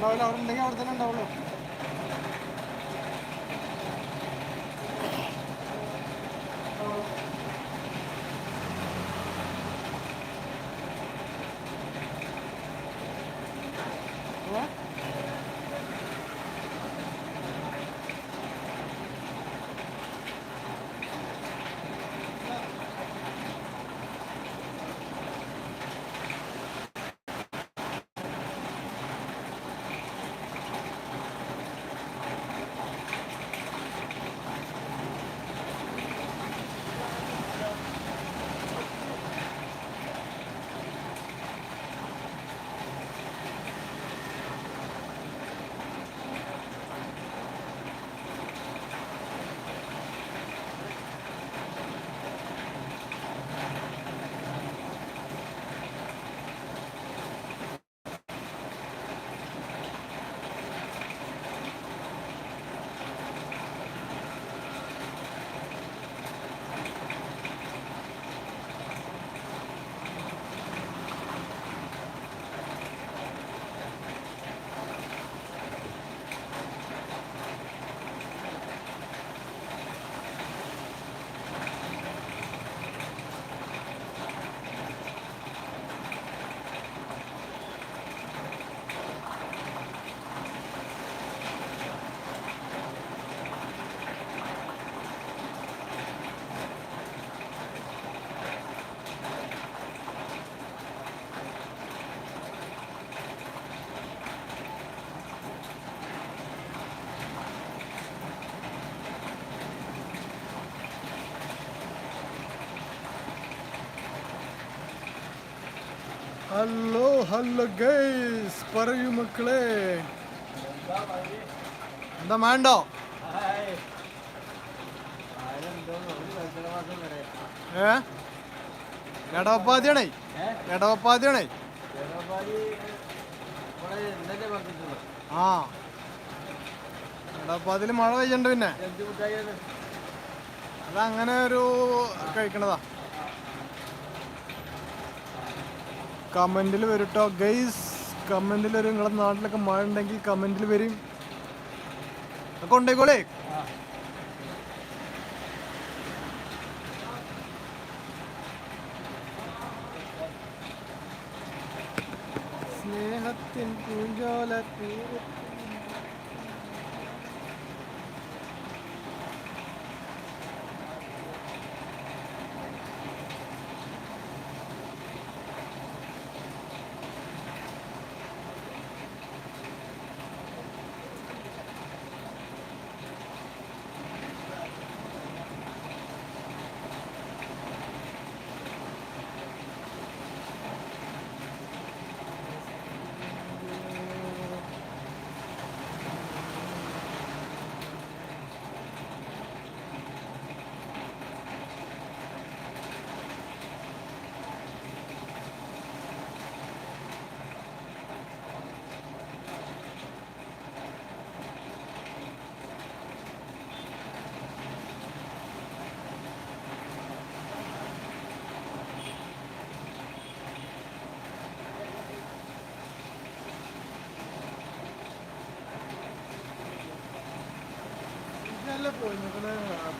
ഉണ്ടാവില്ല അവിടെ ഉണ്ടെങ്കിൽ അവിടെ തന്നെ ഉണ്ടാവുള്ളൂ ഏ? Hello hello guys. പറയൂ മക്കളെ. എന്താ വേണ്ടോ ഏ? എടവപ്പാതിയാണേ. എടവപ്പാതിയാണേ. ആ. എടവപ്പാതിയിൽ മഴ പെയ്യണ്ട പിന്നെ. അതങ്ങനെ ഒരു കഴിക്കണതാ. കമന്റിൽ വരും കേട്ടോ ഗൈസ് കമന്റിൽ വരും. നിങ്ങളുടെ നാട്ടിലൊക്കെ മഴ ഉണ്ടെങ്കിൽ കമന്റിൽ വരും. ഒക്കെ ഉണ്ടായിക്കോളേ സ്നേഹത്തിൻ പൂഞ്ചോല തീരത്ത്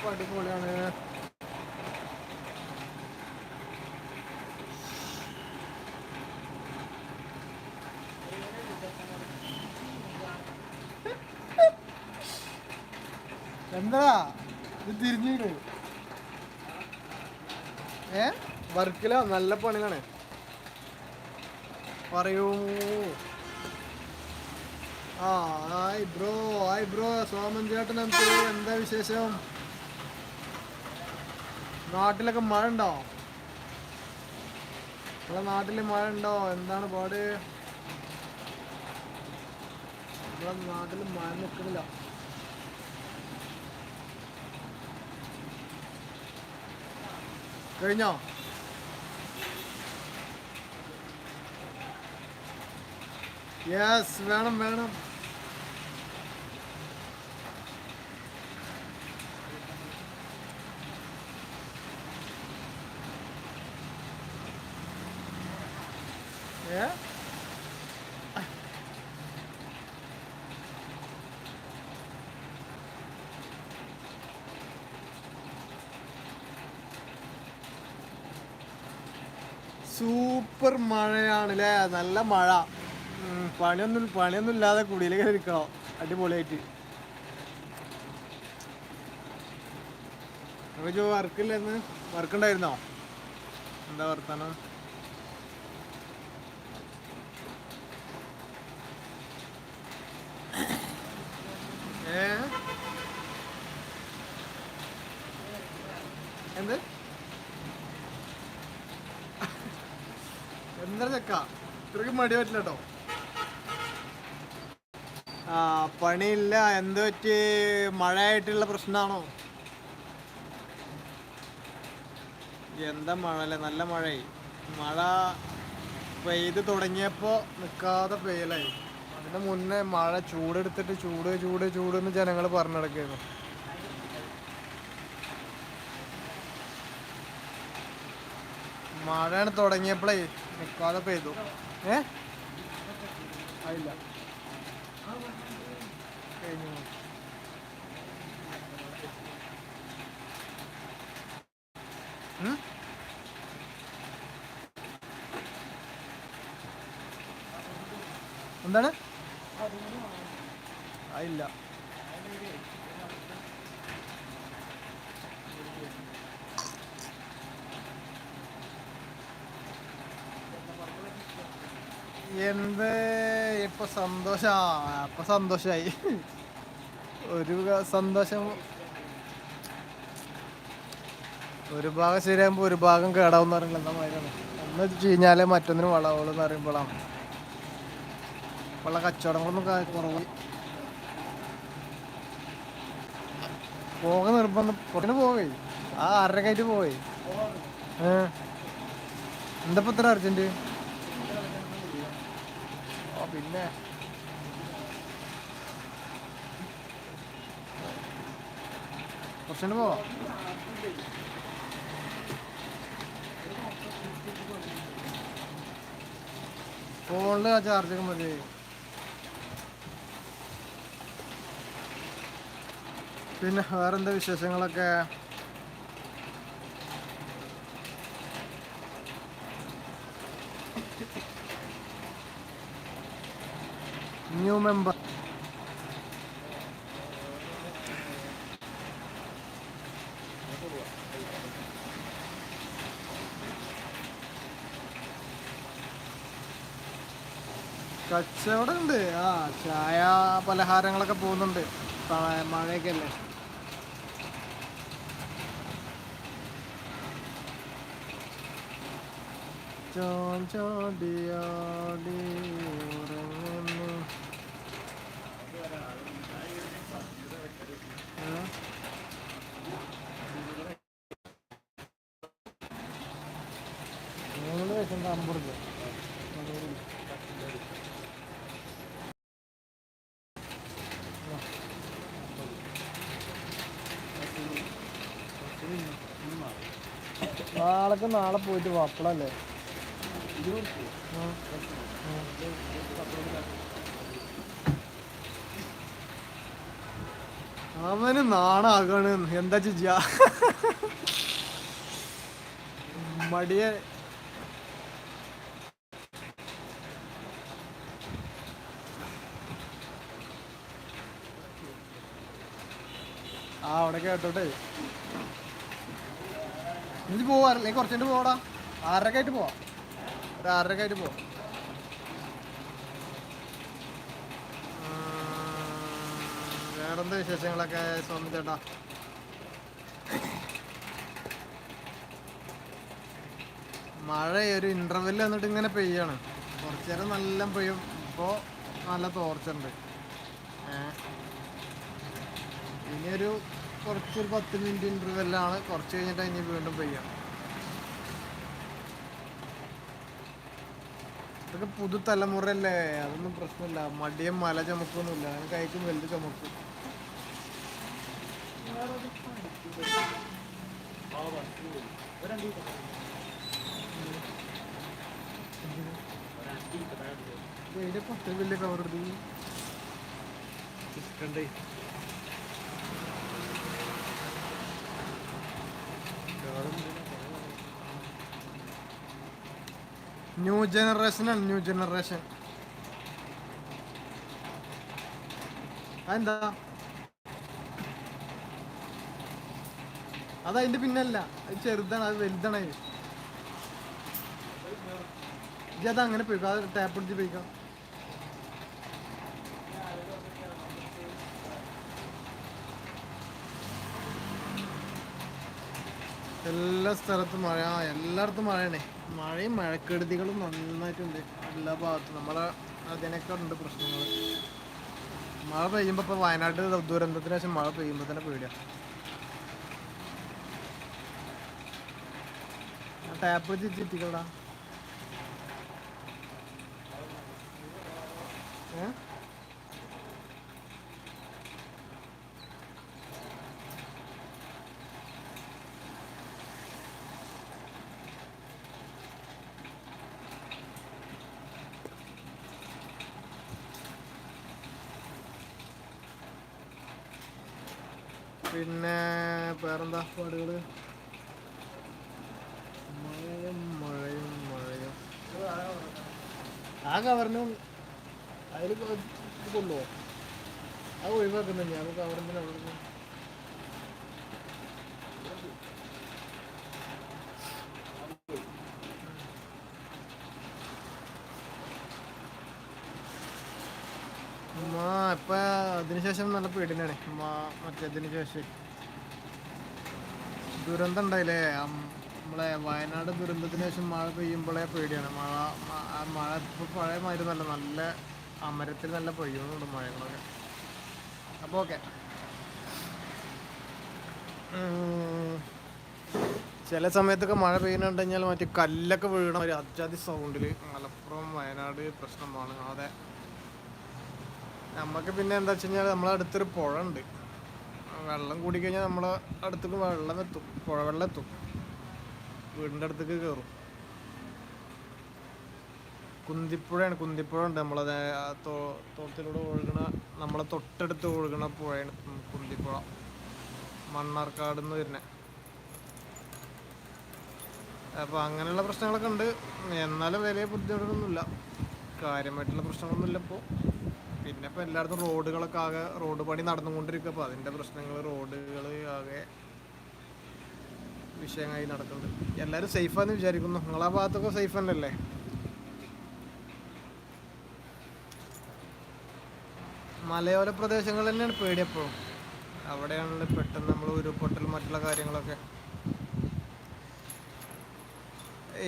അടിപൊളിയാണ്. എന്താ? ഇത് തിരിഞ്ഞു ഏ? വർക്കിലോ? നല്ല പണിയാണ്. പറയൂ. Hi bro hi bro Soman ചേട്ടൻ എന്ത് എന്താ വിശേഷം? നാട്ടിലൊക്കെ മഴ ഉണ്ടോ നമ്മളെ നാട്ടിൽ മഴ ഉണ്ടോ എന്താണ് പാട്? നമ്മളെ നാട്ടിൽ മഴ നിൽക്കുന്നില്ല കഴിഞ്ഞോ? യെസ് വേണം വേണം. സൂപ്പർ മഴയാണ് അല്ലേ നല്ല മഴ. പണിയൊന്നും പണിയൊന്നും ഇല്ലാതെ കുടിയിലേക്ക് ഇരിക്കണോ. അടിപൊളിയായിട്ട്. അപ്പൊ ജോ വർക്ക് ഉണ്ടായിരുന്നോ? എന്താ വർത്താനം ഏ എന്ത് എന്താ ചക്ക. ഇത്രയ്ക്ക് മടി പറ്റില്ല കേട്ടോ ആ പണിയില്ല. എന്ത് പറ്റി? മഴയായിട്ടുള്ള പ്രശ്നമാണോ എന്താ മഴ അല്ലേ നല്ല മഴയായി. മഴ പെയ്ത് തുടങ്ങിയപ്പോ നിൽക്കാതെ പെയ്യലായി. അതിന് മുന്നേ മഴ ചൂടെടുത്തിട്ട് ചൂട് ചൂട് ചൂട് എന്ന് ജനങ്ങൾ പറഞ്ഞു മഴയാണ് തുടങ്ങിയപ്പോഴേ നിൽക്കാതെ പെയ്തു. ഏ? ആയില്ല? എന്താണ്? ആയില്ല. എന്ത്? ഇപ്പൊ സന്തോഷ. അപ്പൊ സന്തോഷായി. ഒരു സന്തോഷം. ഒരു ഭാഗം ശരിയാകുമ്പോ ഒരു ഭാഗം കേടാവും പറയുന്നത് എന്താ മാതിരിയാണ്. ഒന്ന് ചീഞ്ഞാലേ മറ്റൊന്നിന് വളവുള്ളൂ എന്ന് പറയുമ്പോഴാണ് ഉള്ള കച്ചവടങ്ങളൊന്നും കുറവ്. പോക നിർബന്ധം. പൊട്ടിന് പോവേ. ആ ആറരക്കായിട്ട് പോവേ. ഏ? എന്താ ഇത്ര അർജന്റ് പിന്നെ കുറച്ചുകൊണ്ട് പോവാ? ഫോണിൽ ആ ചാർജൊക്കെ മതി. പിന്നെ വേറെന്താ വിശേഷങ്ങളൊക്കെ? ന്യൂ മെമ്പർ കച്ചവടം ഉണ്ട് ആ ചായ പലഹാരങ്ങളൊക്കെ പോകുന്നുണ്ട്. മഴയൊക്കെ അല്ലേ ചോൻ ഡിയോ ഉറങ്ങുന്നു ഏ? മൂന്ന് വയസ്സിന്റെ അമ്പത് നാളേക്ക് നാളെ പോയിട്ട് വപ്പളല്ലേ? അവന് നാണാകാണ്. എന്താ ചെയ്യാ മടിയ. ആ അവിടെ കേട്ടോട്ടെ. ഇനി പോവാറില്ലേ കുറച്ചുകൊണ്ട് പോടാ. ആറരക്കായിട്ട് പോവാം. ഒരു ആറരക്കായിട്ട് പോവാം. വേറെ വേറെന്താ വിശേഷങ്ങളൊക്കെ സ്വാമി ചേട്ടാ? മഴ ഒരു ഇന്റർവെൽ വന്നിട്ട് ഇങ്ങനെ പെയ്യാണ്. കുറച്ചു നേരം നല്ല പെയ്യും. ഇപ്പോ നല്ല തോർച്ചുണ്ട് ഏഹ് ഇനി ഒരു കുറച്ചൊരു പത്ത് മിനിറ്റ് ഇന്റർവെല്ലാണ് കുറച്ച് കഴിഞ്ഞിട്ട് ഇനി വീണ്ടും പെയ്യാം. ഇതൊക്കെ പുതുതലമുറയല്ലേ? അതൊന്നും പ്രശ്നമില്ല. മടിയും മല ചുമക്കൊന്നുമില്ല അതിന് കഴിക്കും വലുത് ചുമക്കും. ഇതിന്റെ പത്ത് വലിയ കവർ എടുത്തു ചിക്കണ്ടേ ന്യൂ ജനറേഷൻ ആണ് ന്യൂ ജനറേഷൻ അതെന്താ? അത് അതിന്റെ പിന്നല്ല. അത് ചെറുതാണ് അത് വലുതാണ്. അത്. അങ്ങനെ പോയിക്കോ അത് ടാപ്പ് എടുത്ത് പോയിക്കോ എല്ലാ സ്ഥലത്തും മഴ. ആ എല്ലായിടത്തും മഴയാണേ. മഴയും മഴക്കെടുതികളും നന്നായിട്ടുണ്ട്. എല്ലാ ഭാഗത്തും. നമ്മളെ അതിനൊക്കെ ഉണ്ട് പ്രശ്നങ്ങൾ മഴ പെയ്യുമ്പോൾ ഇപ്പോൾ വയനാട് ദുരന്തത്തിന് ശേഷം മഴ പെയ്യുമ്പോൾ തന്നെ പേടിയാണ് ടാപ്പ് ചിറ്റിക്കടാ. ഏ? പിന്നെ വേറെന്താ പാടുകൾ മഴയും മഴയും മഴയും. ആ കവറിനും അതിൽ കൊണ്ടുപോകും. അത് ഒഴിവാക്കുന്നുണ്ട് ഞാൻ കവറിന്റെ അവിടെ ഉമ്മ ഇപ്പൊ പേടിനാണ് മറ്റേതിന് ശേഷം. ദുരന്തം ഉണ്ടായില്ലേ? നമ്മളെ വയനാട് ദുരന്തത്തിന് ശേഷം മഴ പെയ്യുമ്പോഴേ പേടിയാണ്. മഴ മഴ ഇപ്പൊ പഴയ മാതിരി നല്ല നല്ല അമരത്തിൽ നല്ല പെയ്യുന്നുണ്ട് മഴകളൊക്കെ. അപ്പോൾ ഓക്കെ. ചില സമയത്തൊക്കെ മഴ പെയ്യുന്നുണ്ടെങ്കിൽ മറ്റേ കല്ലൊക്കെ വീണ ഒരു അത്യാധി സൗണ്ടിൽ മലപ്പുറം വയനാട് പ്രശ്നമാണ്. അതെ. നമുക്ക് പിന്നെ എന്താ വെച്ച് കഴിഞ്ഞാൽ നമ്മളെ അടുത്തൊരു പുഴ ഉണ്ട് വെള്ളം കൂടിക്കഴിഞ്ഞാൽ നമ്മളെ അടുത്തേക്ക് വെള്ളം എത്തും പുഴ വെള്ളം എത്തും വീടിന്റെ അടുത്തേക്ക് കയറും കുന്തിപ്പുഴയാണ്. കുന്തിപ്പുഴ ഉണ്ട് നമ്മളത് തോട്ടിലൂടെ ഒഴുകണ നമ്മളെ തൊട്ടടുത്ത് ഒഴുകണ പുഴയാണ് കുന്തിപ്പുഴ. മണ്ണാർക്കാട് നിന്ന് വരുന്നത് അപ്പോൾ അങ്ങനെയുള്ള പ്രശ്നങ്ങളൊക്കെ ഉണ്ട്. എന്നാലും വലിയ ബുദ്ധിമുട്ടൊന്നുമില്ല കാര്യമായിട്ടുള്ള പ്രശ്നങ്ങളൊന്നുമില്ല ഇപ്പോൾ പിന്നെ ഇപ്പൊ എല്ലായിടത്തും റോഡുകളൊക്കെ ആകെ റോഡ് പണി നടന്നുകൊണ്ടിരിക്കും അപ്പോൾ അതിന്റെ പ്രശ്നങ്ങൾ റോഡുകൾ ആകെ വിഷയമായി നടക്കുന്നുണ്ട്. എല്ലാവരും സേഫാന്ന് വിചാരിക്കുന്നു. നിങ്ങളാ ഭാഗത്തൊക്കെ സേഫ് തന്നെയല്ലേ മലയോര പ്രദേശങ്ങൾ തന്നെയാണ് പേടിയപ്പോഴും അവിടെയാണല്ലോ പെട്ടെന്ന് നമ്മൾ ഉരുൾപൊട്ടൽ മറ്റുള്ള കാര്യങ്ങളൊക്കെ.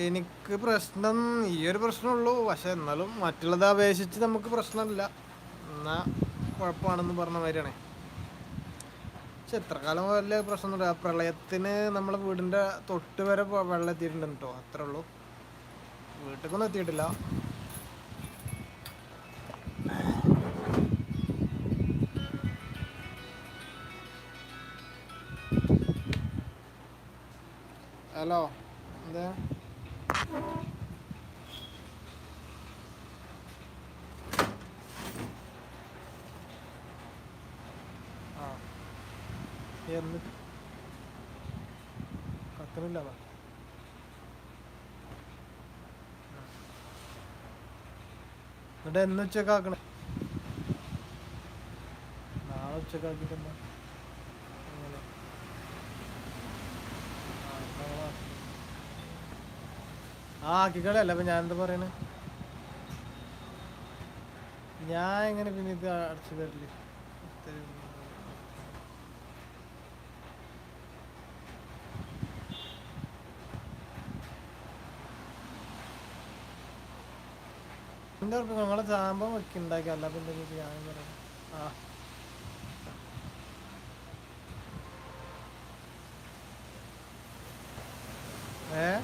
എനിക്ക് പ്രശ്നം ഈ ഒരു പ്രശ്നമുള്ളൂ. പക്ഷെ എന്നാലും മറ്റുള്ളത് അപേക്ഷിച്ച് നമുക്ക് പ്രശ്നമില്ല. എന്നാ കുഴപ്പമാണെന്ന് പറഞ്ഞ മാതിരിയാണേ. പക്ഷെ എത്ര കാലം വലിയ പ്രശ്നമൊന്നുമില്ല ആ പ്രളയത്തിന് നമ്മളെ വീടിന്റെ തൊട്ട് വരെ വെള്ളം എത്തിയിട്ടുണ്ട് കേട്ടോ അത്രേ ഉള്ളൂ. വീട്ടിലേക്കൊന്നും എത്തിയിട്ടില്ല. ഹലോ എന്താ ആ എന്ന് കത്തണില്ല എന്നിട്ട് എന്ന് ഉച്ചക്കാക്കണേ നാളെ ഉച്ചക്കാക്കിട്ട് എന്താ അങ്ങനെ. ആ. ആക്കിക്കളയല്ല അപ്പൊ ഞാൻ എന്താ പറയണേ? ഞാൻ എങ്ങനെ പിന്നെ ഇത് അടച്ചു തരില്ല എന്റെ ഉറപ്പ് ഞങ്ങളെ ചാമ്പം വെക്കുണ്ടാക്കി. അല്ല പിന്നെ ഏഹ്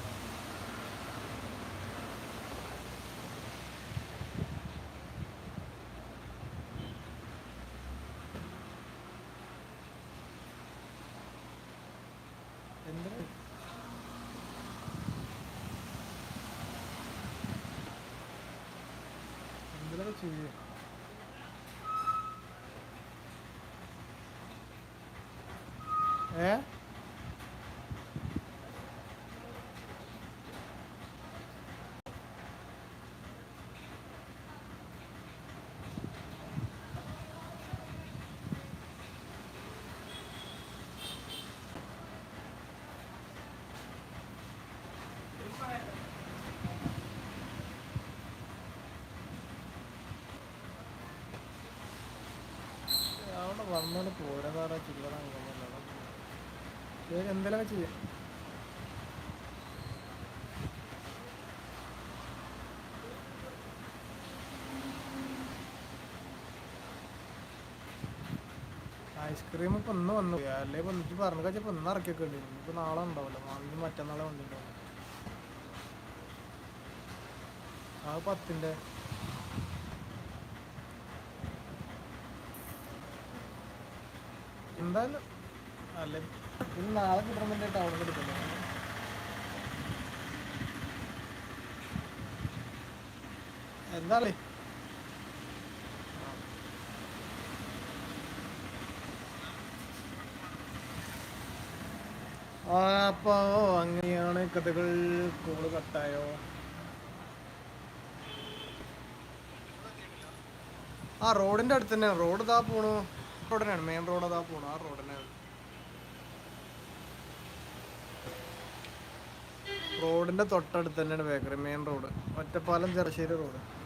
ഏ അവിടെ വന്നോണ്ട് പോരാ സാറേ ചില്ലറ അങ്ങനെയല്ല. എന്തെങ്കിലുമൊക്കെ ചെയ്യാം. ഐസ്ക്രീം ഇപ്പൊ ഇന്ന് വന്നു. അല്ലേ വന്നിട്ട് പറഞ്ഞു കഴിച്ചാൽ ഇപ്പൊ ഇന്ന് ഇറക്കിയൊക്കെ ഉണ്ട് ഇപ്പൊ നാളെ ഉണ്ടാവില്ല. നാളെ മറ്റന്നാളെ വന്നിട്ടുണ്ടാവും ആ പത്തിന്റെ. എന്തായാലും അല്ലേ ഇന്ന് അപ്പോ അങ്ങനെയാണ് കഥകൾ. കോൾ കട്ടായോ? ആ റോഡിന്റെ അടുത്ത് തന്നെ. റോഡ് ഇതാ പോണു. റോഡിനാണ് മെയിൻ റോഡ് താ പോണു. ആ റോഡിനാണ് റോഡിന്റെ തൊട്ടടുത്ത് തന്നെയാണ് bakery. Main road. Ottapalam Cherussery road.